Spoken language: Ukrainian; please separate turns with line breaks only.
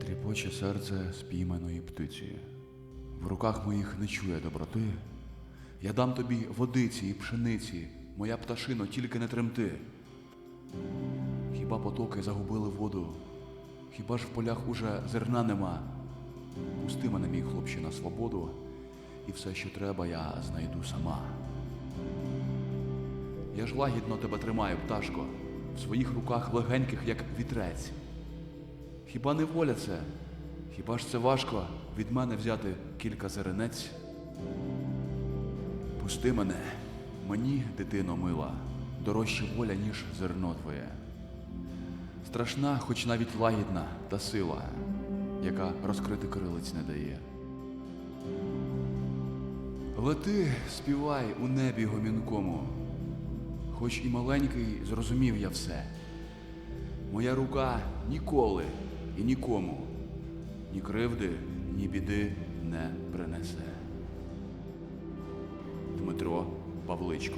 Тріпоче серце спійманої птиці. В руках моїх не чує доброти. Я дам тобі водиці і пшениці, моя пташино, тільки не тремти. Хіба потоки загубили воду? Хіба ж в полях уже зерна нема? Пусти мене, мій хлопче, на свободу, і все, що треба, я знайду сама. Я ж лагідно тебе тримаю, пташко, в своїх руках легеньких, як вітрець. Хіба не воля це? Хіба ж це важко від мене взяти кілька зеренець? Пусти мене, мені, дитино мила, дорожче воля, ніж зерно твоє. Страшна, хоч навіть лагідна та сила, яка розкрити крилиць не дає. Лети, співай у небі гомінкому, хоч і маленький, зрозумів я все. Моя рука ніколи і нікому ні кривди, ні біди не принесе. Дмитро Павличко